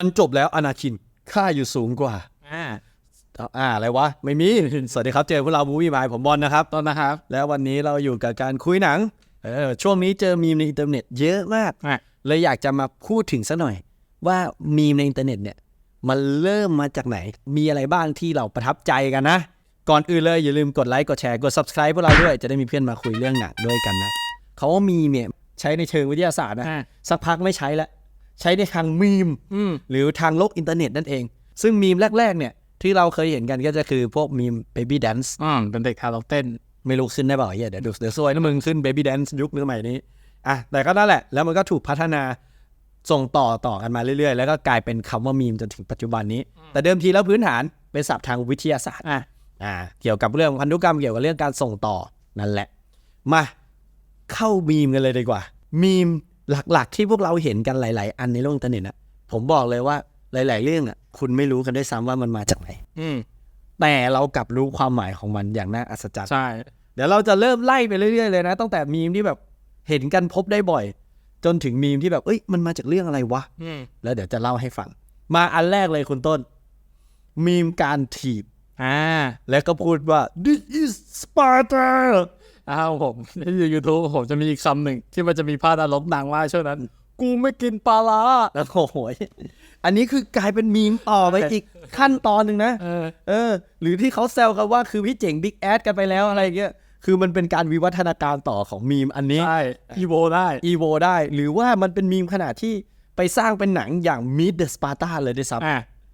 มันจบแล้วอนาคินค่าอยู่สูงกว่า อ่าเอาอ่าอะไรวะ ไม่มี สวัสดีครับเจอพวกเรามูวี่มายผมบอลนะครับต้นนะครับ แล้ววันนี้เราอยู่กับการคุยหนังเออช่วงนี้เจอมีมในอินเทอร์เน็ตเยอะมาก อะ เลยอยากจะมาพูดถึงสักหน่อย ว่ามีมในอินเทอร์เน็ตเนี่ย มันเริ่มมาจากไหน มีอะไรบ้างที่เราประทับใจกันนะ ก่อนอื่นเลยอย่าลืมกดไลค์กดแชร์กด subscribe พวกเราด้วยจะได้มีเพื่อนมาคุยเรื่องหนังด้วยกันนะเขาว่ามีมเนี่ยใช้ในเชิงวิทยาศาสตร์นะ อ่าสักพักไม่ใช้แล้ว ใช้ในทางมีมอืมหรือทางโลกอินเทอร์เน็ตนั่นเอง ซึ่งมีมแรก ๆ เนี่ย ที่เราเคยเห็นกันก็จะคือพวกมีม Baby Dance อืมเป็นเด็กทารกเต้น ไม่รู้ขึ้นได้เปล่าเหี้ยเดี๋ยวดูเดี๋ยวซวยนะมึงขึ้น Baby Dance ยุคสมัยนี้อะแต่ก็นั่นแหละ แล้วมันก็ถูกพัฒนาส่งต่อต่อกันมาเรื่อย ๆ แล้วก็กลายเป็นคำว่ามีมจนถึงปัจจุบันนี้ แต่เดิมทีแล้วพื้นฐานเป็นศัพท์ทางวิทยาศาสตร์อะอ่าเกี่ยวกับเรื่องพันธุกรรมเกี่ยวกับเรื่องการส่งต่อนั่นแหละ มาเข้ามีมกันเลยดีกว่า มีม หลักๆ ที่พวกเราเห็นกันหลาย ๆ อันในโลกอินเทอร์เน็ตนะผมบอกเลยว่าหลาย ๆ เรื่องอะคุณไม่รู้กันด้วยซ้ำว่ามันมาจากไหนอืมแต่เรากลับรู้ความหมายของมันอย่างน่าอัศจรรย์ใช่เดี๋ยวเราจะเริ่มไล่ไปเรื่อย ๆ เลยนะ ตั้งแต่มีมที่แบบเห็นกันพบได้บ่อย จนถึงมีมที่แบบเอ้ยมันมาจากเรื่องอะไรวะอืมแล้วเดี๋ยวจะเล่าให้ฟัง มาอันแรกเลยคุณต้น มีมการถีบอ่าแล้วก็พูดว่า this is Sparta อ้าวผมในยูทูบผมจะมีอีกคำหนึ่งที่มันจะมีภาพอารมณ์ดังว่าช่วงนั้น กูไม่กินปลาร้าแล้วโอ้โหยอันนี้คือกลายเป็นมีมต่อไปอีกขั้นตอนหนึ่งนะเออ เออ หรือที่เขาแซวกันว่าคือพี่เจ๋งบิ๊กแอดกันไปแล้วอะไรอย่างเงี้ยคือมันเป็นการวิวัฒนาการต่อของมีมอันนี้ใช่อีโวได้อีโวได้ หรือว่ามันเป็นมีมขนาดที่ไปสร้างเป็นหนังอย่าง Meet the Sparta เลยด้วยซ้อะ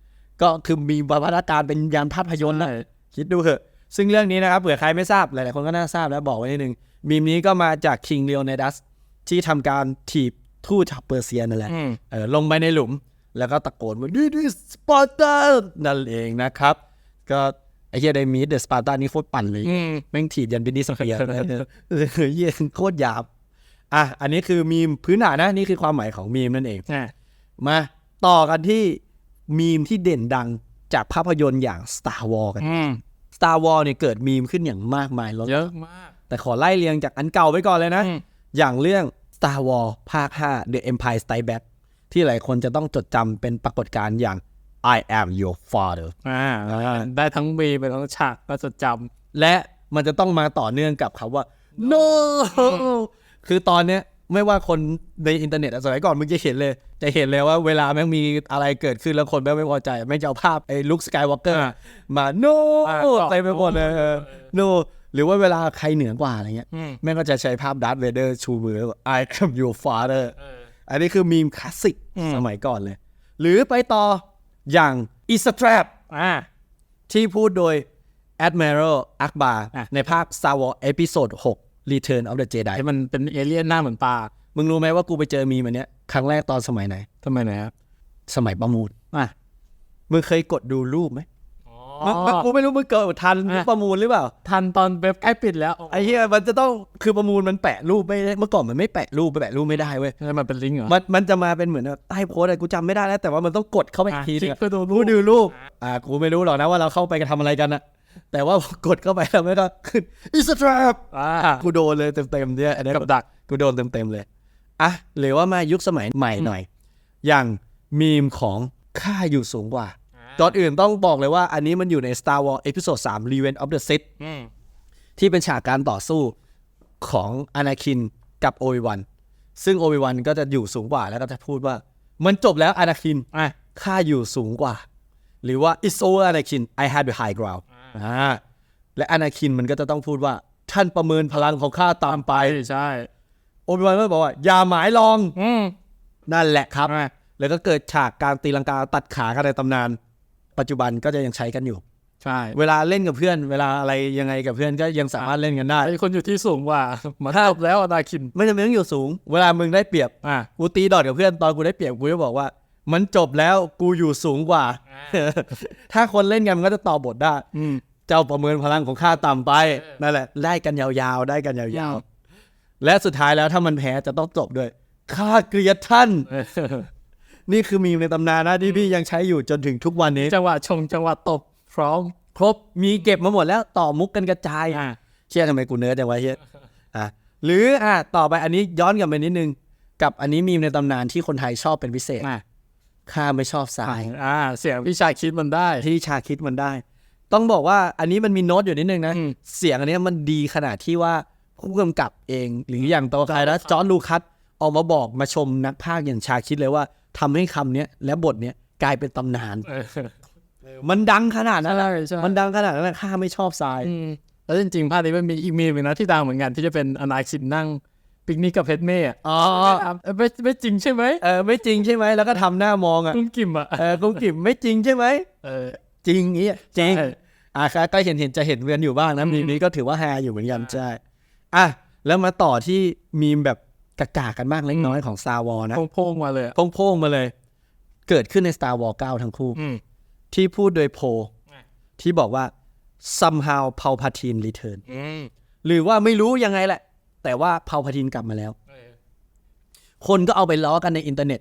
ำก็คือมีวิวัฒนาการเป็นยานภาพยนตร์นะใช่คิดดูเถอะ ซึ่งเรื่องนี้นะครับเผื่อใครไม่ทราบหลายๆคนก็น่าทราบแล้วบอกไว้นิดนึงมีมนี้ก็มาจาก King Leonidas ที่ทำการถีบทูตชาวเปอร์เซียนั่นแหละอืมเออลงไปในหลุม แล้วก็ตะโกนว่านี่นี่สปาร์ตานั่นเองนะครับ ก็ไอ้เฮียไดมีดเดอะสปาร์ตานี่โคตรปั่นเลยอืมแม่งถีบยันบินดิสเฟียร์เออเฮียโคตรหยาบอะอันนี้คือมีมพื้นฐานนะนี่คือความหมายของมีมนั่นเองอะมาต่อกันที่มีมที่เด่นดังจากภาพยนตร์อย่าง Star Wars กันอืม Star Wars เนี่ยเกิดมีมขึ้นอย่างมากมายแล้วเยอะมาก แต่ขอไล่เรียงจากอันเก่าไปก่อนเลยนะอืมอย่างเรื่อง Star Wars ภาค 5 The Empire Strikes Back ที่หลายคนจะต้องจดจำเป็นปรากฏการณ์อย่าง I am your father อ่าได้ทั้งมีไปทั้งฉากก็จดจและมันจะต้องมาต่อเนื่องกับคำว่า no คือตอนเนี้ย ไม่ว่าคนในอินเทอร์เน็ตอะสมัยก่อนมึงจะเห็นเลย จะเห็นเลยว่าเวลาแม่งมีอะไรเกิดขึ้นแล้วคนแม่งไม่พอใจ แม่งจะเอาภาพไอ้ลุคสกายวอล์กเกอร์มา no อ่าเต็มไปหมดเลยเออ no หรือว่าเวลาใครเหนือกว่าอะไรเงี้ยำอืมแม่งก็จะใช้ภาพดัตเวเดอร์ชูมือแล้วบอก I am your father เอออันนี้คือมีมคลาสสิกอืมสมัยก่อนเลย หรือไปต่ออย่าง i s a Trap อ่าที่พูดโดย Admiral Akbar อะในภาค Star Wars Episode 6 Return of the Jedi ที่มันเป็นเอเลี่ยนหน้าเหมือนปลา มึงรู้ไหมว่ากูไปเจอมีมันเนี้ยครั้งแรกตอนสมัยไหนทำไมนะครับสมัยประมูลอะมึงเคยกดดูรูปไหมอ๋อมึงกูไม่รู้มึงเกิดทันอะประมูลหรือเปล่า ทันตอนเว็บใกล้ปิดแล้วไอ้เหี้ยมันจะต้องคือประมูลมันแปะรูปไม่ได้เมื่อก่อนมันไม่แปะรูปไปแปะรูปไม่ได้เว้ยแล้วมันเป็นลิงก์เหรอมันมันจะมาเป็นเหมือนแบบใต้โพสต์อะไรกูจำไม่ได้แล้วแต่ว่ามันต้องกดเข้าไปอีอะกทีนึงคลิอะกเพื่อดูรูกูปดูรูปอ่ากูไม่รู้หรอกนะว่าเราเข้าไปกันทำอะไรกันนะ แต่ว่ากดเข้าไปแล้วไม่ก็ขึ้น is a trap อ่ากูโดนเลยเต็มๆเนี่ยอันนี้กับดักกูโดนเต็มๆเลยอะหรือว่ามายุคสมัยใหม่หน่อย อย่างมีมของค่าอยู่สูงกว่าจอดอื่นต้องบอกเลยว่าอันนี้มันอยู่ใน Star Wars Episode 3 Revenge of the Sith อืมที่เป็นฉากการต่อสู้ของอนาคินกับโอวิวันซึ่งโอวิวันก็จะอยู่สูงกว่าแล้วก็จะพูดว่า มันจบแล้วอนาคินอะข้าอยู่สูงกว่า หรือว่า it's over Anakin I had the high ground อ่าและอนาคินมันก็จะต้องพูดว่า ท่านประเมินพลังของข้าตามไปใช่โอบิวันก็บอกว่า อย่าหมายลองอืมนั่นแหละครับอะแล้วก็เกิดฉากการตีลังกาตัดขากันในตำนาน ปัจจุบันก็จะยังใช้กันอยู่ ใช่ เวลาเล่นกับเพื่อน เวลาอะไรยังไงกับเพื่อนก็ยังสามารถเล่นกันได้ไอ้คนอยู่ที่สูงกว่ามาจบแล้วอนาคิน ไม่จำเป็นต้องอยู่สูง เวลามึงได้เปรียบอะกูตีดอทกับเพื่อนตอนกูได้เปรียบกูจะบอกว่า มันจบแล้วกูอยู่สูงกว่า ถ้าคนเล่นกันมันก็จะตอบบทได้ อืม เจ้าประเมินพลังของข้าต่ำไปนั่นแหละ ได้กันยาวๆ ได้กันยาวๆ และสุดท้ายแล้วถ้ามันแพ้จะต้องจบด้วยข้าเกลียดท่าน นี่คือมีมในตำนานนะที่พี่ยังใช้อยู่จนถึงทุกวันนี้จังหวะชงจังหวะตบพร้อมครบมีเก็บมาหมดแล้วต่อมุกกันกระจาย อะเชื่อทำไมกูเนิร์ดจังวะเฮียอะหรืออะต่อไปอันนี้ย้อนกลับไปนิดนึง กับอันนี้มีมในตำนานที่คนไทยชอบเป็นพิเศษ อะ ข้าไม่ชอบทรายอ่า เสียงพี่ชายคิดมันได้ที่ชาคิดมันได้ ต้องบอกว่าอันนี้มันมีโน้ตอยู่นิดนึงนะอืมเสียงอันเนี้ยมันดีขนาดที่ว่าผู้กำกับเอง หรืออย่างตัวใครนะจอร์นลูคัสออกมาบอกมาชมนักพากย์อย่างชาคิดเลยว่าทำให้คำเนี้ยและบทเนี้ยกลายเป็นตำนานเออมันดังขนาดนั้นใช่นะใช่มันดังขนาดนั้นนะข้าไม่ชอบทรายอืมแล้วจริงๆภาพนี้มันมีอีกมีมหนึ่งนะที่ดังเหมือนกันที่จะเป็นอนายคินนั่ง ปิกนิกกับเพชรเม่อะอ๋อเออไม่ไม่จริงใช่ไหมเออไม่จริงใช่ไหมแล้วก็ทำหน้ามองอะกุ้งกิ่มอะเออกุ้งกิ่มไม่จริงใช่ไหมเออ จริงนี้ยจริงใช่อะครับก็เห็นเห็นจะเห็นเวียนอยู่บ้างนะอืมมีมนี้ก็ถือว่าฮาอยู่เหมือนกันใช่อะแล้วมาต่อที่มีมแบบกากากันมากเล็กน้อยของ Star Wars นะโพ่งๆมาเลยอะโพ่งๆมาเลย เกิดขึ้นใน Star Wars 9ทั้งคู่ อืม ที่พูดโดยโพลอะ ที่บอกว่า somehow Palpatine return อืม หรือว่าไม่รู้ยังไงแหละ แต่ว่า Palpatine กลับมาแล้วเออคนก็เอาไปล้อกันในอินเทอร์เน็ต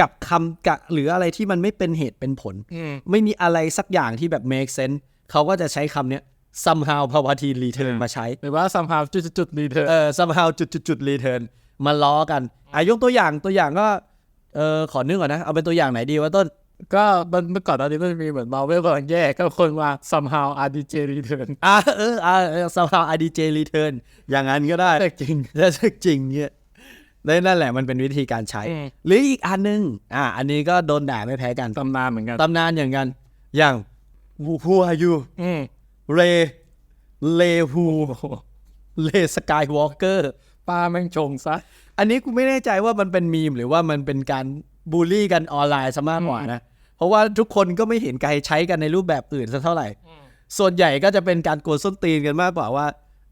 กับคำกะหรืออะไรที่มันไม่เป็นเหตุเป็นผลอืมไม่มีอะไรสักอย่างที่แบบ make sense เขาก็จะใช้คำเนี้ย somehow Palpatine return มาใช้ หรือว่า somehow จุดๆๆดีเธอเออ somehow จุดจุดจุด return มาล้อกันอายกตัวอย่างตัวอย่างก็เออขอนึกก่อนนะ เอาเป็นตัวอย่างไหนดีวะต้น ก็มันเมื่อก่อนตอนนี้มันมีเหมือนมาเวลกำลังแย่ก็คนว่า somehow RDJ return อ่าเอออ่าเออ somehow RDJ return อย่างนั้นก็ได้แต่จริงถ้าจริงเนี่ยนั่นแหละมันเป็นวิธีการใช้อืมหรืออีกอันหนึง อ่า อันนี้ก็โดนด่าไม่แพ้กันตำนานเหมือนกันตำนานอย่างกันอย่าง Who are you อืมเรเลฮูเลสกายวอล์กเกอร์ป้าแม่งชงซะ อันนี้กูไม่แน่ใจว่ามันเป็นมีมหรือว่ามันเป็นการ บูลลี่กันออนไลน์ซะมากกว่านะ เพราะว่าทุกคนก็ไม่เห็นใครใช้กันในรูปแบบอื่นสักเท่าไหร่ ส่วนใหญ่ก็จะเป็นการกวนส้นตีนกันมากกว่าว่า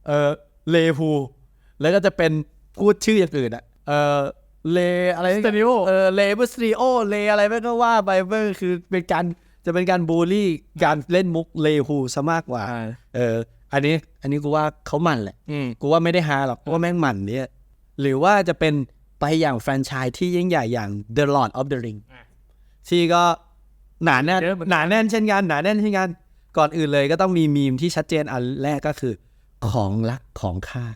เออเลฮูแล้วก็จะเป็นพูดชื่ออย่างอื่นอะเออเลอะไร Stereo เออเลเบอร์สตรีโอเลอะไรไม่ก็ว่าไปเบอร์คือเป็นการจะเป็นการบูลลี่การเล่นมุกเลฮูซะมากกว่าอ่าเออ อันนี้ อันนี้กูว่าเขาหมั่นแหละอืมกูว่าไม่ได้ฮาหรอก กูว่าแม่งหมั่นเนี่ย หรือว่าจะเป็น ไปอย่างแฟรนไชส์ที่ยิ่งใหญ่อย่าง The Lord of the Ring อะที่ก็หนาแน่นเยอะเหมือนกันหนาแน่นเช่นกันหนาแน่นเช่นกัน ก่อนอื่นเลยก็ต้องมีมีมที่ชัดเจนอันแรกก็คือของรักของข้า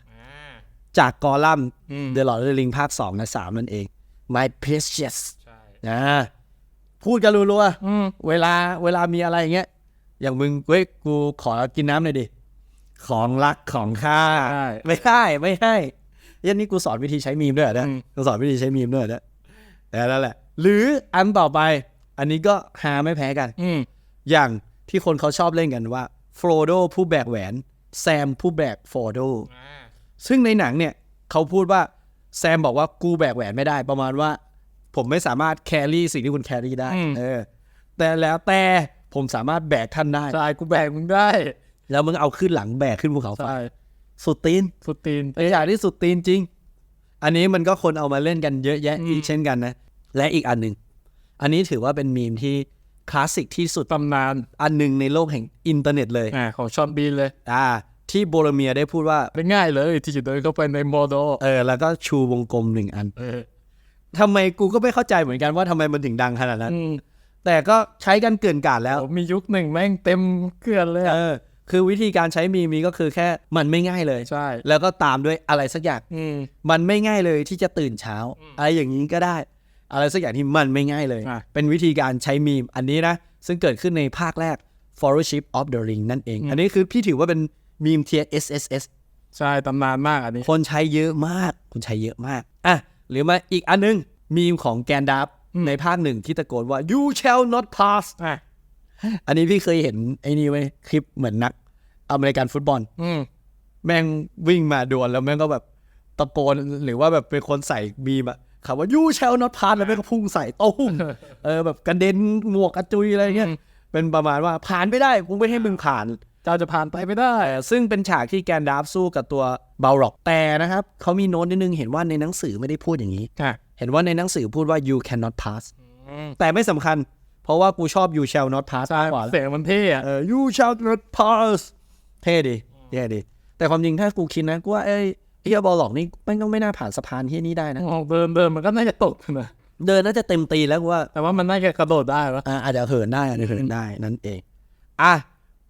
จากกอลัมน์อืม The Lord of the Ring ภาค2และ3นั่นเอง My Precious ใช่นะพูดกันรัวๆอืมเวลาเวลามีอะไรอย่างเงี้ย อย่างมึงเว้ยกูขอกินน้ำหน่อยดิ ของรักของข้าใช่ไม่ได้ไม่ให้ ยันนี่กูสอนวิธีใช้มีมด้วยเหรอเนี่ยอืมกูสอนวิธีใช้มีมด้วยเหรอเนี่ยแต่นั่นแหละ หรืออันต่อไป อันนี้ก็หาไม่แพ้กันอืมอย่างที่คนเขาชอบเล่นกันว่าโฟรโดผู้แบกแหวนแซมผู้แบกโฟรโดซึ่งในหนังเนี่ยเขาพูดว่าแซมบอกว่ากูแบกแหวนไม่ได้ ประมาณว่า ผมไม่สามารถแครี่สิ่งที่คุณแครี่ได้อืมเออ แต่แล้วแต่ผมสามารถแบกท่านได้ใช่กูแบกมึงได้ แล้วมึงเอาขึ้นหลังแบกขึ้นภูเขาไฟใช่ สุดตีนสุดตีนเป็นอย่างที่สุดตีนจริง อันนี้มันก็คนเอามาเล่นกันเยอะแยะอืมอีกเช่นกันนะ และอีกอันหนึ่ง อันนี้ถือว่าเป็นมีมที่คลาสสิกที่สุดตำนานอันหนึ่งในโลกแห่งอินเทอร์เน็ตเลยอ่าของชอนบีนเลย อ่า ที่โบโลเมียได้พูดว่าได้ง่ายเลยที่จะเดินเข้าไปในโมโดเออแล้วก็ชูวงกลมหนึ่งอันเออทำไมกูก็ไม่เข้าใจเหมือนกันว่าทำไมมันถึงดังขนาดนั้นอืมแต่ก็ใช้กันเกินกาดแล้วผมมียุคหนึ่งแม่งเต็มเกลือนเลยอะเออ คือวิธีการใช้มีมีก็คือแค่มันไม่ง่ายเลยใช่ แล้วก็ตามด้วยอะไรสักอย่างอืมมันไม่ง่ายเลยที่จะตื่นเช้า อะไรอย่างนี้ก็ได้ อะไรสักอย่างที่มันไม่ง่ายเลยอะเป็นวิธีการใช้มีมอันนี้นะ ซึ่งเกิดขึ้นในภาคแรก Fellowship of the Ring นั่นเอง อันนี้คือพี่ถือว่าเป็นมีมเทีย SSS ใช่ตำนานมากอันนี้ คนใช้เยอะมาก คนใช้เยอะมากอะหรือมาอีกอันนึงมีมของแกนดับในภาคหนึ่งที่ตะโกนว่า you shall not pass อะอันนี้พี่เคยเห็นไอ้นี่ไว้ยคลิปเหมือนนักอเมริกันฟุตบอล อืมแม่งวิ่งมาดวลแล้วแม่งก็แบบตะโกนหรือว่าแบบเป็นคนใส่บีมอะคำว่า you shall not pass แล้วแม่งก็พุ่งใส่โต้มเออแบบกระเด็นหมวกกระจุยอะไรเงี้ยเป็นประมาณว่าผ่านไม่ได้กูไม่ให้มึงผ่าน เจ้าจะผ่านไปไม่ได้แต่ซึ่งเป็นฉากที่แกนดาฟสู้กับตัวเบลร็อกแต่นะครับเขามีโน้ตนิดนึงเห็นว่าในหนังสือไม่ได้พูดอย่างนี้ค่ะเห็นว่าในหนังสือพูดว่า you cannot pass อืมแต่ไม่สำคัญ เพราะว่ากูชอบ you shall not pass ใช่มากกว่าเสียงมันเท่อะเออ you shall not pass เท่ดีเท่ดี แต่ความจริงถ้ากูคิดนะกูว่าเอ้ยไอ้เหี้ยบอลหลอกนี่แม่งก็ไม่น่าผ่านสะพานที่นี่ได้นะออกเดินเดินมันก็น่าจะตกนะเดินน่าจะเต็มตีแล้วกูว่า แต่ว่ามันน่าจะกระโดดได้ปะอ่าอาจจะเหินได้อาจจะเหินได้นั่นเองอะ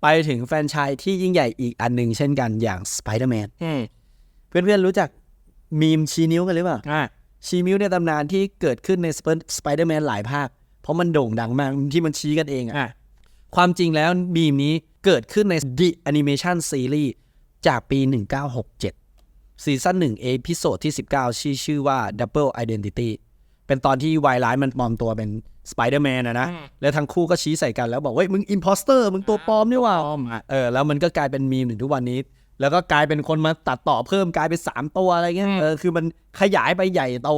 ไปถึงแฟรนไชายที่ยิ่งใหญ่อีกอันหนึ่งเช่นกันอย่าง Spider-Man อืมเพื่อนๆรู้จักมีมชี้นิ้วกันหรือเปล่าอะชี้นิ้วในตำนานที่เกิดขึ้นใน Sp- Spider-Man หลายภาค เพราะมันโด่งดังมากที่มันชี้กันเองอะอะความจริงแล้วบีมนี้เกิดขึ้นใน The Animation Series จากปี 1967 ซีซั่น1เอพิโซดที่ 19 ชื่อชื่อว่า Double Identity เป็นตอนที่วายร้ายมันปลอมตัวเป็นสไปเดอร์แมนนะนะ แล้วทั้งคู่ก็ชี้ใส่กันแล้วบอกว่าเฮ้ยมึงอิมพอสเตอร์มึงตัวปลอมนี่หว่าอ้อมอะเออแล้วมันก็กลายเป็นมีมถึงทุกวันนี้ แล้วก็กลายเป็นคนมาตัดต่อเพิ่มกลายเป็น 3 ตัวอะไรเงี้ยอืมเออคือมันขยายไปใหญ่โต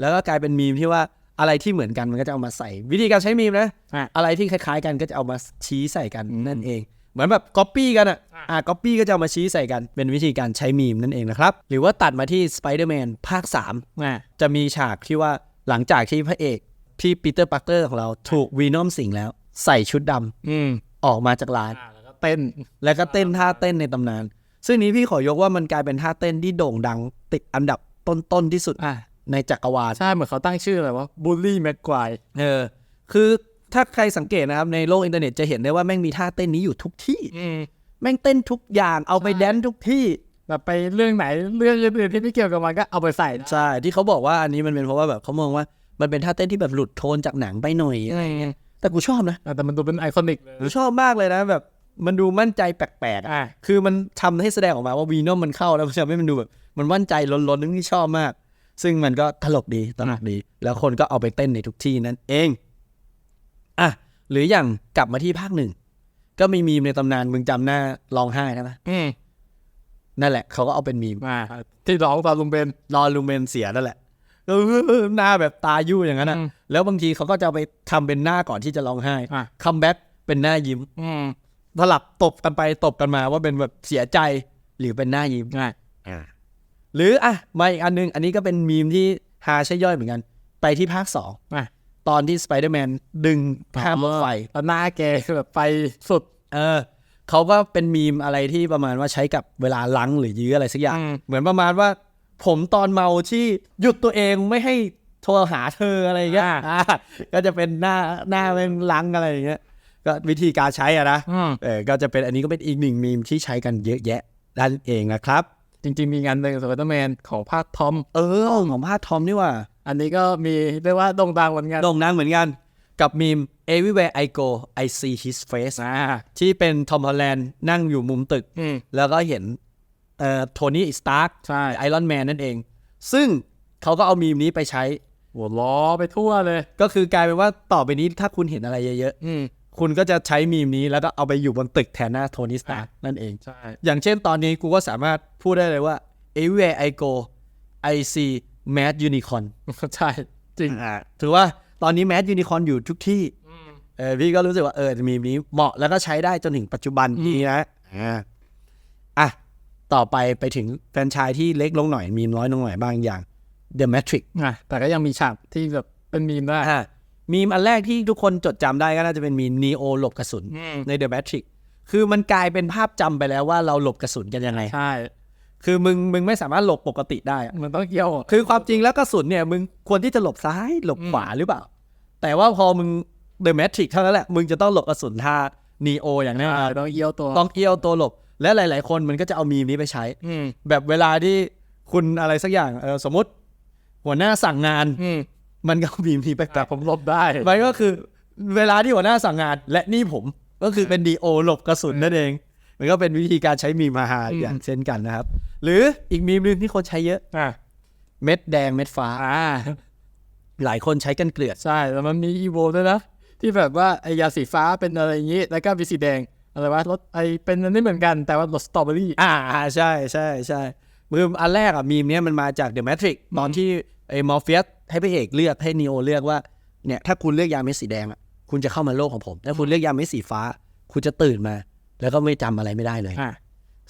แล้วก็กลายเป็นมีมที่ว่า อะไรที่เหมือนกันมันก็จะเอามาใส่ วิธีการใช้มีมนะอะอะไรที่คล้ายๆกันก็จะเอามาชี้ใส่กันนั่นเอง เหมือนแบบก๊อปปี้กันอะอะอะก๊อปปี้ก็จะเอามาชี้ใส่กันเป็นวิธีการใช้มีมนั่นเองนะครับ หรือว่าตัดมาที่ Spider-Man ภาค3อะจะมีฉากที่ว่าหลังจากที่พระเอกพี่ปีเตอร์ปักเตอร์ของเราถูกวีนอมสิงแล้ว ใส่ชุดดำอืมออกมาจากร้านอะแล้วก็เต้นแล้วก็เต้นท่าเต้นในตำนาน ซึ่งนี้พี่ขอยกว่ามันกลายเป็นท่าเต้นที่โด่งดังติดอันดับต้นๆที่สุดอะ ในจักรวาลใช่เหมือนเขาตั้งชื่ออะไรวะบูลลี่แม็กควายเออคือถ้าใครสังเกตนะครับในโลกอินเทอร์เน็ตจะเห็นได้ว่าแม่งมีท่าเต้นนี้อยู่ทุกที่อืมแม่งเต้นทุกอย่างเอาไปแดนทุกที่แบบไปเรื่องไหนเรื่องอื่นๆที่ไม่เกี่ยวกับมันก็เอาไปใส่ได้ใช่ที่เขาบอกว่าอันนี้มันเป็นเพราะว่าแบบเขามองว่ามันเป็นท่าเต้นที่แบบหลุดโทนจากหนังไปหน่อยอะไรเงี้ยแต่กูชอบนะอะแต่มันดูเป็นไอคอนิกเลยกูชอบมากเลยนะแบบมันดูมั่นใจแปลกๆอะอะคือมันทำให้แสดงออกมาว่าวีนอมมันเข้าแล้วมันทำให้มันดูแบบ มันมั่นใจล้นๆนึงที่ชอบมาก ซึ่งมันก็ตลกดีตลกดี แล้วคนก็เอาไปเต้นในทุกที่นั่นเองอะหรืออย่างกลับมาที่ภาคหนึ่ง ก็มีมีมในตำนานมึงจำหน้าร้องไห้ได้ไหมอืมนั่นแหละเขาก็เอาเป็นมีมอะที่ร้องตอนลุงเบนรอลุงเบนเสียนั่นแหละเออหน้าแบบตายู่อย่างนั้นนะอืมแล้วบางทีเขาก็จะเอาไปทำเป็นหน้าก่อนที่จะร้องไห้อะคัมแบ็กเป็นหน้ายิ้มอืมสลับตบกันไปตบกันมาว่าเป็นแบบเสียใจหรือเป็นหน้ายิ้มอะ หรืออะมาอีกอันนึง อันนี้ก็เป็นมีมที่หาใช่ย่อยเหมือนกัน ไปที่ภาคสองอะตอนที่สไปเดอร์แมนดึงข้ามรถไฟแล้วหน้าแกแบบไปสุด เออเขาก็เป็นมีมอะไรที่ประมาณว่าใช้กับเวลาลังหรือยื้ออะไรสักอย่างอืมเหมือนประมาณว่า ผมตอนเมาที่หยุดตัวเองไม่ให้โทรหาเธออะไรอย่างเงี้ยอ่าก็จะเป็นหน้าหน้าเป็นลังอะไรอย่างเงี้ยก็วิธีการใช้อะนะอืมเออก็จะเป็นอันนี้ก็เป็นอีกหนึ่งมีมที่ใช้กันเยอะแยะด้านเองนะครับจ ริง ๆ มีงานหนึ่งสไปเดอร์แมนของภาคทอม เออของภาคทอมนี่ว่า อันนี้ก็มีเรียกว่าโด่งดังเหมือนกันโด่งดังเหมือนกันกับมีม everywhere I go I see his face อ่าที่เป็นทอมฮอลแลนด์นั่งอยู่มุมตึกอืมแล้วก็เห็นเอ่อโทนี่สตาร์กใช่ไอรอนแมนนั่นเอง ซึ่งเขาก็เอามีมนี้ไปใช้หัวล้อไปทั่วเลย ก็คือกลายเป็นว่าต่อไปนี้ถ้าคุณเห็นอะไรเยอะอืมๆ คุณก็จะใช้มีมนี้แล้วก็เอาไปอยู่บนตึกแทนหน้าโทนี่สตาร์กนั่นเองใช่อย่างเช่นตอนนี้กูก็สามารถพูดได้เลยว่า everywhere I go I see mad unicorn ใช่จริงถือว่าตอนนี้แม d ยูนิคอนอยู่ทุกที่อืมเออพี่ก็รู้สึกว่าเออมีมนี้เหมาะแล้วก็ใช้ได้จนถึงปัจจุบันนี้นะอ่าอะต่อไปไปถึงแฟรนไชายที่เล็กลงหน่อยมีมน้อยลงหน่อยบางอย่าง The Matrix อะแต่ก็ยังมีฉากที่แบบเป็นมีมได้อะ มีมอันแรกที่ทุกคนจดจำได้ก็น่าจะเป็นมีม Neo หลบกระสุนอืมใน The Matrix คือมันกลายเป็นภาพจำไปแล้วว่าเราหลบกระสุนกันยังไง ใช่ คือมึงมึงไม่สามารถหลบปกติได้อะมันต้องเกี่ยว คือความจริงแล้วกระสุนเนี่ย มึงควรที่จะหลบซ้ายหลบขวาหรือเปล่า แต่ว่าพอมึง The Matrix เท่านั้นแหละ มึงจะต้องหลบกระสุนท่า Neo อย่างแน่นอ่าอนต้องเอี่ยวตัวต้องเอี้ยวตัวหลบ และหลาย ๆ คนมันก็จะเอามีมนี้ไปใช้อืมแบบเวลาที่คุณอะไรสักอย่างเออสมมติ หัวหน้าสั่งงานอื มมันก็เอามีมนี้ไปแปแต่ะผมหลบได้มันก็คือเวลาที่หัวหน้าสั่งงานและนี่ผมก็คือเป็นดีโอหลบกระสุนนั่นเอง มันก็เป็นวิธีการใช้มีมมาหาอย่างเช่นกันนะครับ หรืออีกมีมหนึงที่คนใช้เยอะอ่าเม็ดแดงเม็ดฟ้า อ่า หลายคนใช้กันเกลือด ใช่ แล้วมันมีอีโวด้วยนะ ที่แบบว่าไอยาสีฟ้าเป็นอะไรอย่างนี้ แล้วก็มีสีแดง อะไรวะรสไอเป็นอันนี้เหมือนกันแต่ว่ารสสตรอเบอรี่ อ่าใช่ใช่ใช่มืออันแรกอะมีมเนี้ยมันมาจาก The Matrix ตอนที่ไอ้มอร์เฟียส ให้พระเอกเลือกให้นีโอเลือกว่าเนี่ยถ้าคุณเลือกยาเม็ดสีแดงอะคุณจะเข้ามาโลกของผมถ้าคุณเลือกยาเม็ดสีฟ้า คุณจะตื่นมา แล้วก็ไม่จำอะไรไม่ได้เลยอ่า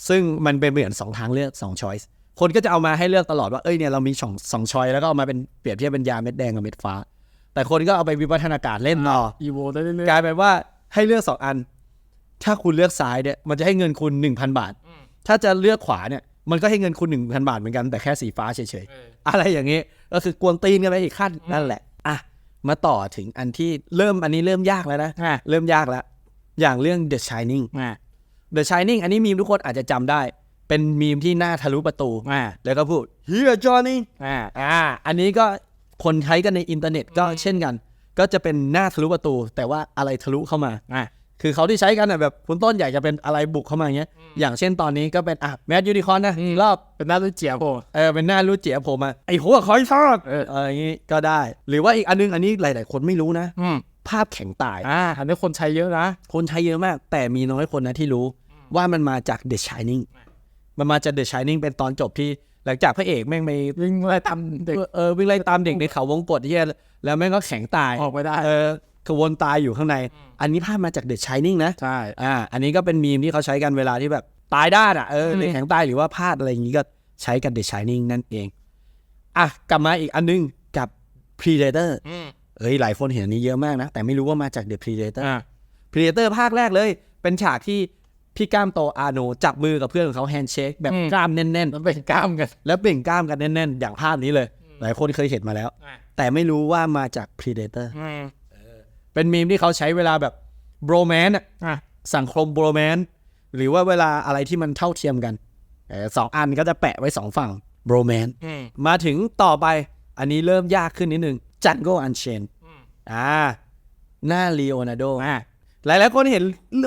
ซึ่งมันเป็นเหมือนสองทางเลือกสองช้อยส์คนก็จะเอามาให้เลือกตลอดว่าเอ้ยเนี่ยเรามีสองสองช้อยแล้วก็เอามาเป็นเปรียบเทียบเป็นยาเม็ดแดงกับเม็ดฟ้า แต่คนก็เอาไปวิวัฒนาการเล่นต่ออีโวได้เรื่อยกลายเป็นว่าให้เลือกสองอัน ถ้าคุณเลือกซ้ายเนี่ยมันจะให้เงินคุณหนึ่งพันบาท ถ้าจะเลือกขวาเนี่ย มันก็ให้เงินคุณหนึ่งพันบาทเหมือนกันแต่แค่สีฟ้าเฉยๆ อะไรอย่างนี้ก็คือกวนตีนกันไปอีกขั้นนั่นแหละอะมาต่อถึงอันที่เริ่มอันนี้เริ่มยากแล้วนะๆอ่าเริ่มยากแล้ว อย่างเรื่อง The Shining อ่า The Shining อันนี้มีมทุกคนอาจจะจำได้ เป็นมีมที่หน้าทะลุประตูอ่าแล้วก็พูด Here Johnny อ่าอ่าอันนี้ก็คนใช้กันในอินเทอร์เน็ตก็เช่นกัน ก็จะเป็นหน้าทะลุประตู แต่ว่าอะไรทะลุเข้ามาอะ คือเขาที่ใช้กันอะแบบคุณต้นอยากจะเป็นอะไรบุกเข้ามาอย่างเงี้ย อย่างเช่นตอนนี้ก็เป็นอะแมดยูนิคอนนะอีกรอบเป็นหน้าลูกเจียบโผล่เออเป็นหน้ารูดเจียผมมาไอ้หัวคอยทอดเออเอออย่างงี้ก็ได้ หรือว่าอีกอันนึงอันนี้หลาย ๆ คนไม่รู้นะอืมภาพแข็งตายอ่าอันนี้คนใช้เยอะนะ คนใช้เยอะมาก แต่มีน้อยคนนะที่รู้ว่ามันมาจาก The Shining มันมาจาก The Shining เป็นตอนจบที่หลังจากพระเอกแม่งไปวิ่งไล่ตามเด็กเออวิ่งไล่ตามเด็กในเขาวงกตที่แล้วแม่งก็แข็งตายออกไม่ได้เออ ขวนตายอยู่ข้างใน อันนี้ภาพมาจาก The Shining นะใช่อ่าอันนี้ก็เป็นมีมที่เขาใช้กันเวลาที่แบบตายด้านอะเอออืมเด็กแข็งตายหรือว่าพลาดอะไรอย่างนี้ก็ใช้กับ The Shining นั่นเองอะกลับมาอีกอันนึงกับ Predator อืมเอ้ยหลายคนเห็นอันนี้เยอะมากนะ แต่ไม่รู้ว่ามาจาก The Predator อ่า Predator ภาคแรกเลย เป็นฉากที่พี่กล้ามโตอาโนจับมือกับเพื่อนของเขาแฮนด์เชคแบบอืมกล้ามแน่นมันเป็นกล้ามกันๆแล้วเบ่งกล้ามกันแน่นๆ อย่างภาพนี้เลย หลายคนเคยเห็นมาแล้ว แต่ไม่รู้ว่ามาจาก Predator อืม เป็นมีมที่เขาใช้เวลาแบบโบรแมนอะอะสังคมโบรแมนหรือว่าเวลาอะไรที่มันเท่าเทียมกันเออสองอันก็จะแปะไว้สองฝั่งโบรแมนอืมมาถึงต่อไปอันนี้เริ่มยากขึ้นนิดนึงจันโกอันเชนอืมอ่าหน้าลีโอนาร์โดอะหลายหลายๆคนเห็น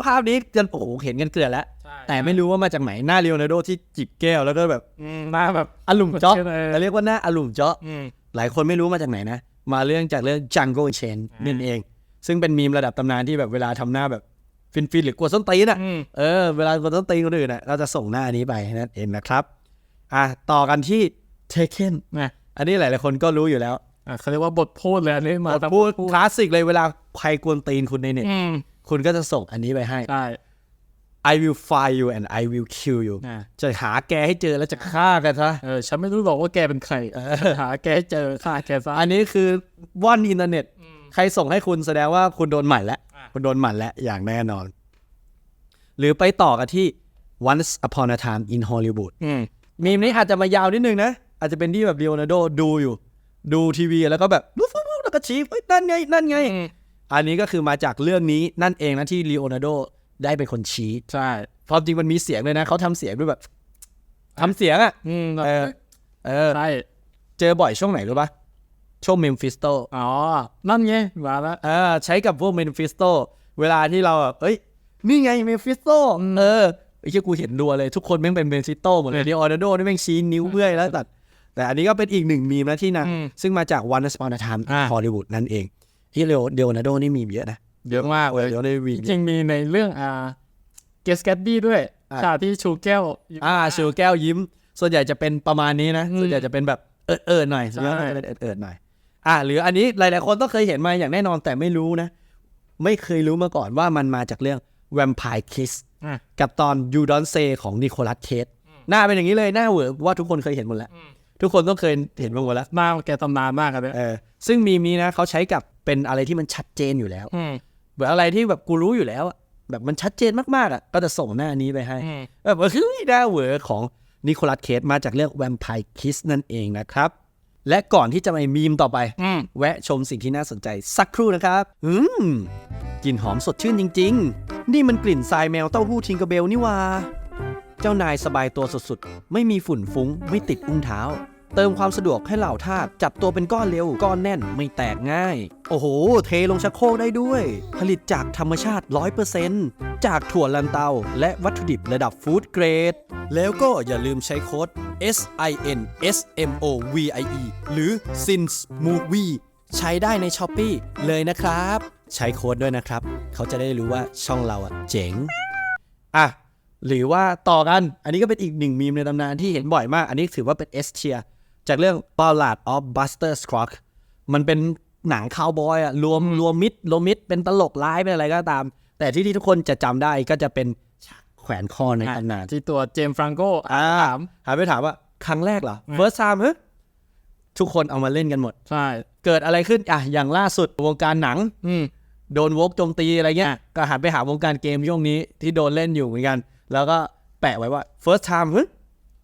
ภาพนี้จนโอ้โหเห็นกันเกลือนแล้วใช่แต่ไม่รู้ว่ามาจากไหนหน้าลีโอนาร์โดที่จิบแก้วแล้วก็แบบอืมหน้าแบบอลุ่มเจาะเออเรียกว่าหน้าอลุ่มเจาะอืมหลายคนไม่รู้มาจากไหนนะ มาเรื่องจากเรื่อง Jungle Chain อ่านั่นั่นเอง ซึ่งเป็นมีมระดับตำนานที่แบบเวลาทำหน้าแบบฟินฟินๆหรือกลัวส้นตีนอะอืมเออเวลากลัวส้นตีนคนอื่นอะเราจะส่งหน้านี้ไปนั่นเองนะครับอะต่อกันที่ Taken นะอันนี้หลายๆคนก็รู้อยู่แล้วอะเขาเรียกว่าบทพูดเลยอันนี้มาบทพูดคลาสสิกเลยเวลาใครกวนตีนคุณในเน็ตอืมคุณก็จะส่งอันนี้ไปให้ใช่ I will find you and I will kill you นะจะหาแกให้เจอแล้วจะฆ่ากันซะเออฉันไม่รู้หรอกว่าแกเป็นใครหาแกให้เจอฆ่าแกซะอันนี้คือว่อนอินเทอร์เน็ตอืม ใครส่งให้คุณแสดงว่าคุณโดนหมั่นแล้วอะคุณโดนหมั่นแล้วอย่างแน่นอน หรือไปต่อกันที่ Once Upon a Time in Hollywood อืมมีมนี้อาจจะมายาวนิดนึงนะ อาจจะเป็นที่แบบเลโอนาร์โดดูอยู่ ดูทีวีแล้วก็แบบลุกๆๆแล้วก็ชี้เฮ้ยนั่นไง นั่นไงอืมอันนี้ก็คือมาจากเรื่องนี้นั่นเองนะที่เลโอนาร์โดได้เป็นคนชี้ใช่ความจริงมันมีเสียงเลยนะเขาทำเสียงด้วยแบบทำเสียงอะอืมเออเออใช่เจอบ่อยช่วงไหนรู้ปะ ช่วงเมมฟิสโตอ๋อ นั่นไงมาแล้วเออใช้กับพวกเมมฟิสโตเวลาที่เราแบบเอ้ย นี่ไงเมมฟิสโตเออไอ้เชี่ยกูเห็นดัวเลย ทุกคนแม่งเป็นเมมฟิสโตหมดเลยที่ออร์นาโดนี่แม่งชี้นิ้วเมื่อยแล้วตัด แต่อันนี้ก็เป็นอีกหนึ่งมีมนะที่นะอืมซึ่งมาจาก One Upon a Time อ่าฮอลลีวูดนั่นเองที่เลโอเดโอนาโดนี่มีเยอะนะเยอะมากเลยเดี๋ยวได้มีจริงๆมีในเรื่องอ่าเกสแกดดี้ด้วยอะฉากที่ชูแก้วอ่าชูแก้วยิ้ม ส่วนใหญ่จะเป็นประมาณนี้นะอืมส่วนใหญ่จะเป็นแบบเอิดเอิดๆหน่อยใช่ส่วนใหญ่จะเป็นเอิดเอิดๆหน่อย อ่าหรืออันนี้หลายๆคนต้องเคยเห็นมาอย่างแน่นอนแต่ไม่รู้นะ ไม่เคยรู้มาก่อนว่ามันมาจากเรื่อง Vampire Kiss อะกับตอน You Don't Say ของนิโคลัสเคสหน้าเป็นอย่างนี้เลยหน้าเหวอว่าทุกคนเคยเห็นหมดแล้ว ทุกคนต้องเคยเห็นมาหมดแล้วหน้าแกตำนานมากอะเนี่ยเออซึ่งมีมนี้นะเขาใช้กับเป็นอะไรที่มันชัดเจนอยู่แล้วอืมเหมือนอะไรที่แบบกูรู้อยู่แล้วอะแบบมันชัดเจนมากๆอะก็จะส่งหน้านี้ไปให้อืมแบบว่าเฮ้ยหน้าเหวอของนิโคลัสเคสมาจากเรื่อง Vampire Kiss นั่นเองนะครับ และก่อนที่จะไปมีมต่อไปอืมแวะชมสิ่งที่น่าสนใจสักครู่นะครับ อืมกลิ่นหอมสดชื่นจริง ๆ นี่มันกลิ่นทรายแมวเต้าหู้ทิงเกอร์เบลนี่หว่า เจ้านายสบายตัวสุดๆ ไม่มีฝุ่นฟุ้ง ไม่ติดอุ้งเท้า เติมความสะดวกให้เหล่าทาสจับตัวเป็นก้อนเร็ว ก้อนแน่นไม่แตกง่าย โอ้โห เทลงชักโครกได้ด้วย ผลิตจากธรรมชาติ 100%จากถั่วลันเตา และวัตถุดิบระดับฟู้ดเกรด แล้วก็อย่าลืมใช้โค้ด S I N S M O V I E หรือ SINS Movie ใช้ได้ใน s h อ p e e เลยนะครับ ใช้โค้ดด้วยนะครับ เขาจะได้รู้ว่าช่องเราอะเจ๋ง อะ หรือว่าต่อกัน อันนี้ก็เป็นอีกหนึ่งมีมในตำนานที่เห็นบ่อยมาก อันนี้ถือว่าเป็น S tier จากเรื่อง Ballad of Buster Scruggs มันเป็นหนังคาวบอยอะรวมรวมมิดรวมมิดเป็นตลกร้ายเป็นอะไรก็ตาม แต่ที่ที่ทุกคนจะจำได้ก็จะเป็นฉากแขวนคอในตำนานที่ตัวเจมส์ฟรังโกอ่าถามถามไปถามว่าครั้งแรกเหรอ first time เฮ้ยทุกคนเอามาเล่นกันหมด ใช่ เกิดอะไรขึ้นอะอย่างล่าสุดวงการหนัง อืมโดนวกโจมตีอะไรเงี้ย ก็หันไปหาวงการเกมช่วงนี้ที่โดนเล่นอยู่เหมือนกัน แล้วก็แปะไว้ว่า first time เฮ้ย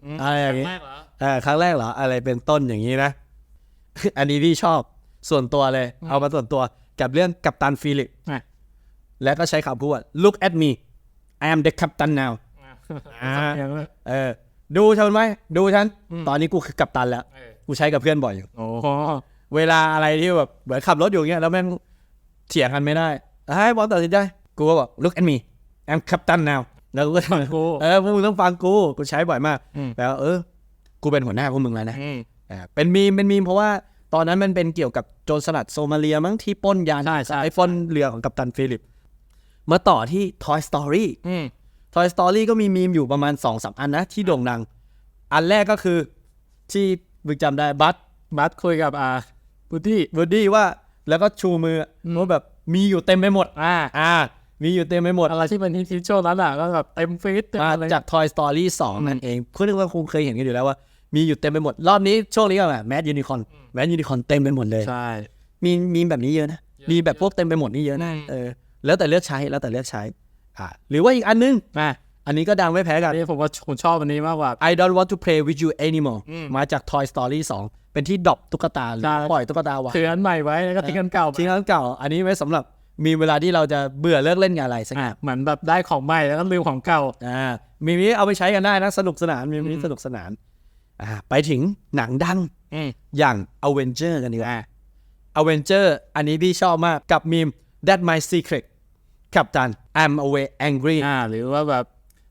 อืมอะไรอย่างงี้แรกเหร อเออครั้งแรกเหรอ อะไรเป็นต้นอย่างนี้นะ อันนี้พี่ชอบส่วนตัวเลย เอามาส่วนตัวกับเรื่องกัปตันฟิลิปอะแล้วก็ใช้คำพูดว่า look at me I am the captain now อ่าอย่างนั้นเออ ดูฉันไหม ดูฉันอืมตอนนี้กูคือกัปตันแล้วเออกูใช้กับเพื่อนบ่อยอยู่โอ้โหเวลาอะไรที่แบบเหมือนขับรถอยู่เงี้ย แล้วแม่งเถียงกันไม่ได้ให้บอลตัดสินใจกูก็บอก look at me I'm captain now แล้วกูก็ทำกูเออพวกมึงต้องฟังกู กูใช้บ่อยมากอืมแปลว่าเออ กูเป็นหัวหน้าพวกมึงแล้วนะอืมอ่าเป็นมีมเป็นมีมเพราะว่าตอนนั้นมันเป็นเกี่ยวกับโจรสลัดโซมาเลียมั้งที่ปล้นยานใช่ใช่ไอฟอนเรือของกัปตันฟิลิป มาต่อที่ Toy Story อืม Toy Story ก็มีมีมอยู่ประมาณ2อสอันนะ ที่โด่งดัง อันแรกก็คือที่มึงจำได้บัตบัสคุยกับอ่าบูดี้บูดดี้ว่าแล้วก็ชูมืออว่าแบบมีอยู่เต็มไปหมด อ่าอ่า มีอยู่เต็มไปหมด อะไรที่เป็นฮิตๆช่วงนั้นอะก็แบบเต็มฟีดเต็มมาอะไรจาก Toy Story 2 นั่นเองคุณนึกว่าคงเคยเห็นกันอยู่แล้วว่ามีอยู่เต็มไปหมด รอบนี้ช่วงนี้ก็แบบแมดยูนิคอนแมดยูนิคอนเต็มไปหมดเลย ใช่ มีมีแบบนี้เยอะนะ มีแบบพวกเต็มไปหมดนี่เยอะนะอืมเออแล้วแต่เลือกใช้แล้วแต่เลือกใช้อ่าหรือว่าอีกอันนึงอะอันนี้ก็ดังไม่แพ้กัอันนนี้ผมว่าผมชอบอันนี้มากกว่า I don't want to play with you anymore อืมมาจาก Toy Story 2 เป็นที่ดรอปตุ๊กตาหรือใช่ปล่อยตุ๊กตาวะถืออันใหม่ไว้แล้วก็ทิ้งอันเก่าทิ้งอันเก่า อันนี้ไว้สำหรับ มีเวลาที่เราจะเบื่อเลิกเล่นงานอะไรสักออะย่างเหมือนแบบได้ของใหม่แล้วก็ลืมของเก่าอ่ามีนี้เอาไปใช้กันได้นะสนุกสนานมีนี้สนุกสนานอ่าไปถึงหนังดังอืมอย่าง Avenger กันดีกว่าอะ Avenger อันนี้พี่ชอบมากกับมีม That My Secret กับตัน I'm away angry อ่าหรือว่าแบบ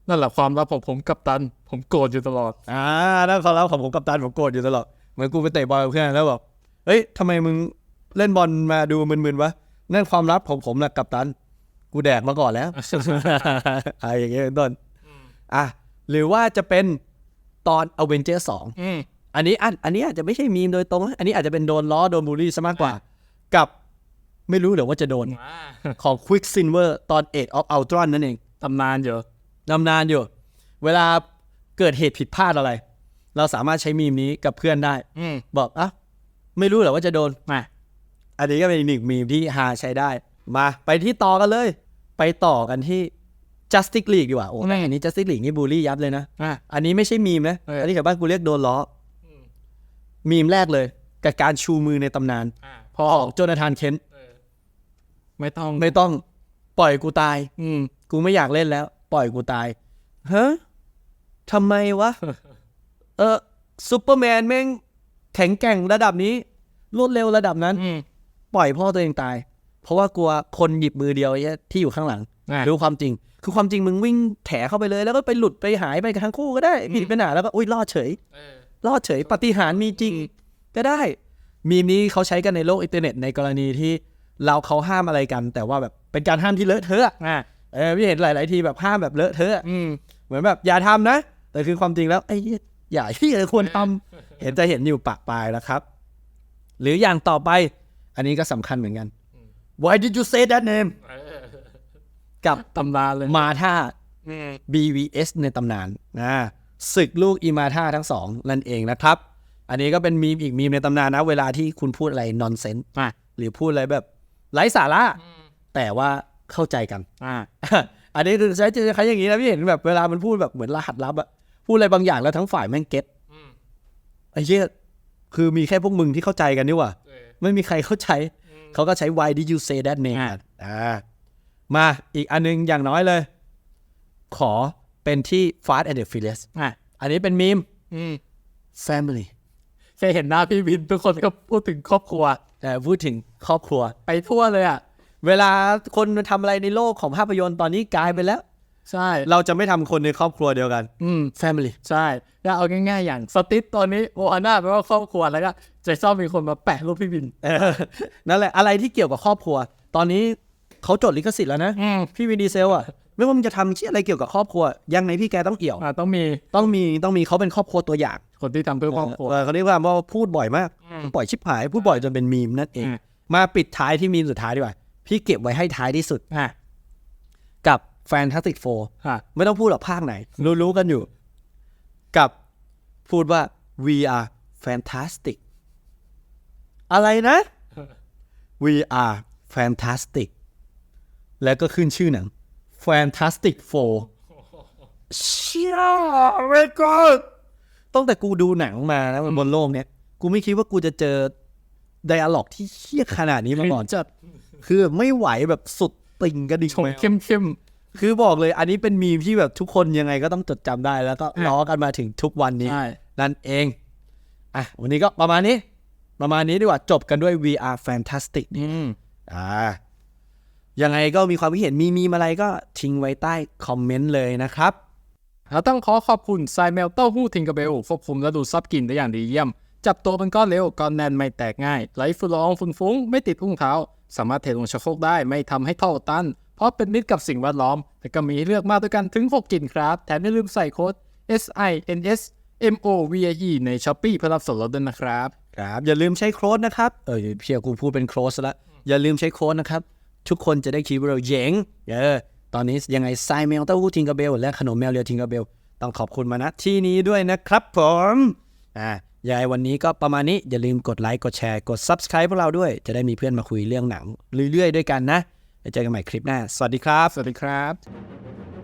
นั่นแหละความลับของผมกับตัน ผมโกรธอยู่ตลอดอ่านั่นความลับของผมกับตันผมโกรธอยู่ตลอดเหมือนกูไปเตะบอลกับเพื่อนแล้วบอกเฮ้ยทำไมมึงเล่นบอลมาดูมึนๆวะ นั่นความลับของผมนะกับตัน กูแดกมาก่อนแล้วอะไรอย่างเงี้ยเป็นต้นอะหรือว่าจะเป็นตอน Avenger 2อืมอันนี้อันอันนี้อาจจะไม่ใช่มีมโดยตรงนะอันนี้อาจจะเป็นโดนล้อโดนบูลลี่ซะมากกว่า กับไม่รู้เดี๋ยวว่าจะโดน ของ Quicksilver ตอน Age of Ultron นั่นเองตำนานเยอะนำนานอยู่ เวลาเกิดเหตุผิดพลาดอะไร เราสามารถใช้มีมนี้กับเพื่อนได้อืมบอกอะไม่รู้เหรอว่าจะโดนมา อันนี้ก็เป็นอีกหนึ่งมีมที่หาใช้ได้ มาไปที่ต่อกันเลย ไปต่อกันที่ Justice League ดีกว่า โอ้แม่งอันนี้ Justice League นี่บูลลี่ยับเลยนะ อะ อันนี้ไม่ใช่มีมนะ เอออั อันนี้แถวบ้านกูเรียกโดนล้ออมีมแรกเลย กับการชูมือในตำนานอะพอออกโจนาธานเคนต์ไม่ต้องไม่ต้องปล่อยกูตาย อืม กูไม่อยากเล่นแล้ว ปล่อยกูตายฮะทำไมวะ เออซูเปอร์แมนแม่งแข็งแกร่งระดับนี้ รวดเร็วระดับนั้น อืม ปล่อยพ่อตัวเองตาย เพราะว่ากลัวคนหยิบมือเดียวไอ้ที่อยู่ข้างหลังอะรู้ความจริง คือความจริงมึงวิ่งแถเข้าไปเลย แล้วก็ไปหลุดไปหายไปกันทั้งคู่ก็ได้ผิดปัญหาแล้วก็อุ้ยรอดเฉยรอดเฉยปาฏิหารย์มีจริง ก็ได้ มีมนี้เขาใช้กันในโลกอินเทอร์เน็ตในกรณีที่เราเขาห้ามอะไรกัน แต่ว่าแบบเป็นการห้ามที่เลอะเทอะอะเออพี่เห็นหลาย ๆ ทีแบบห้ามแบบเลอะเทอะอืมเหมือนแบบอย่าทำนะ แต่คือความจริงแล้วไอ้เหี้ยอย่าที่ควรทำเห็นจะเห็นอยู่ปะปลายแล้วครับ หรืออย่างต่อไป อันนี้ก็สำคัญเหมือนกัน Why did you say that name กับตำนานเลยมาธาอืม BVS ในตำนานนะศึกลูกอีมาธาทั้งสองนั่นเองนะครับ อันนี้ก็เป็นมีมอีกมีมในตำนานนะ เวลาที่คุณพูดอะไรนอนเซนอะหรือพูดอะไรแบบไร้สาระ แต่ว่าเข้าใจกันอะอันนี้คือใช้จะใช้อย่างนี้นะพี่เห็นแบบเวลามันพูดแบบเหมือนรหัสลับอะพูดอะไรบางอย่างแล้วทั้งฝ่ายแม่งเก็ตไอ้เหี้ยคือมีแค่พวกมึงที่เข้าใจกันนี่หว่า ไม่มีใครเข้าใจ เขาก็ใช้ why did you say that name อะอ่ามาอีกอันนึงอย่างน้อยเลย ขอเป็นที่ Fast and the Furious อะอันนี้เป็นมีมอืม family แค่เห็นหน้าพี่วิน ทุกคนก็พูดถึงครอบครัวแต่พูดถึงครอบครัว ไปทั่วเลยอะ เวลาคนทำอะไรในโลกของภาพยนตร์ตอนนี้กลายไปแล้ว ใช่ เราจะไม่ทำคนในครอบครัวเดียวกัน อืม family ใช่แล้วเอาง่ายๆ อย่างสติสตอนนี้โออาน่าแปลว่าครอบครัวแล้วก็ใจซ่อมมีคนมาแปะรูปพี่วิน เออนั่นแหละอะไรที่เกี่ยวกับครอบครัว ตอนนี้เขาจดลิขสิทธิ์แล้วนะ อืมพี่วินดีเซลอะ ไม่ว่ามันจะทำที่อะไรเกี่ยวกับครอบครัว ยังไงพี่แกต้องเอี่ยว อ่าต้องมีต้องมีต้องมีเขาเป็นครอบครัวตัวอย่างคนที่ทำเพื่อครอบครัวเออเขาเรียกว่าว่าพูดบ่อยมากอืมปล่อยชิบหายพูดบ่อยจนเป็นมีมนั่นเอง อืม มาปิดท้ายที่มีมสุดท้ายดีกว่าพี่เก็บไว้ให้ท้ายที่สุด อะกับ Fantastic Four อะไม่ต้องพูดหรอกภาคไหน รู้ๆกันอยู่ กับพูดว่า we are fantastic อะไรนะ we are fantastic แล้วก็ขึ้นชื่อหนัง Fantastic Four เชี่ยเวกอนตั้งแต่กูดูหนังมานะบนโลกเนี้ย กูไม่คิดว่ากูจะเจอไดอะล็อกที่เชี่ยขนาดนี้มาก่อนจัดคือไม่ไหวแบบสุดติ่งกระดิ่งชงแมวเข้มเข้ม คือบอกเลยอันนี้เป็นมีมที่แบบทุกคนยังไงก็ต้องจดจำได้แล้วก็อะล้อกันมาถึงทุกวันๆนี้ ใช่ นั่นเอง อะ วันนี้ก็ประมาณนี้ ประมาณนี้ดีกว่าจบกันด้วย VR Fantastic อืม อ่า ยังไงก็มีความคิดเห็นมีมีมอะไรก็ทิ้งไว้ใต้คอมเมนต์เลยนะครับ เราต้องขอขอบคุณไซเมลเต้าหู้ทิงกระเบลควบคุมและดูดซับกลิ่นได้อย่างดีเยี่ยม จับตัวเป็นก้อนเร็วก้อนแน่นไม่แตกง่ายไหลฝุ่นละอองฝุ่นฟุ้งไม่ติดพุ่งเท้า สามารถเทลงชักโครกได้ไม่ทำให้ท่อตัน เพราะเป็นมิตรกับสิ่งแวดล้อมและก็มีให้เลือกมากด้วยกันถึง 6กลิ่นครับ แถมอย่าลืมใส่โค้ด S I N S M O V I E ใน s h อ p e e เพื่อรับส่วนลดด้วยนะครับ ครับอย่าลืมใช้โค้ดนะครับ เออเพียกูพูดเป็นโค้ดละอย่าลืมใช้โค้ดนะครับ ทุกคนจะได้คิดว่าเราเจ๋งเออตอนนี้ยังไงไซแมวเต้าหู้ทิงกาเบล และขนมแมวเรียวทิงกาเบล ต้องขอบคุณมาณที่นี้ด้วยนะครับผมอ่ายายวันนี้ก็ประมาณนี้อย่าลืมกดไลค์กดแชร์กด Subscribe พวกเราด้วย จะได้มีเพื่อนมาคุยเรื่องหนังเรื่อยๆด้วยกันนะ เจอกันใหม่คลิปหน้า สวัสดีครับ สวัสดีครับ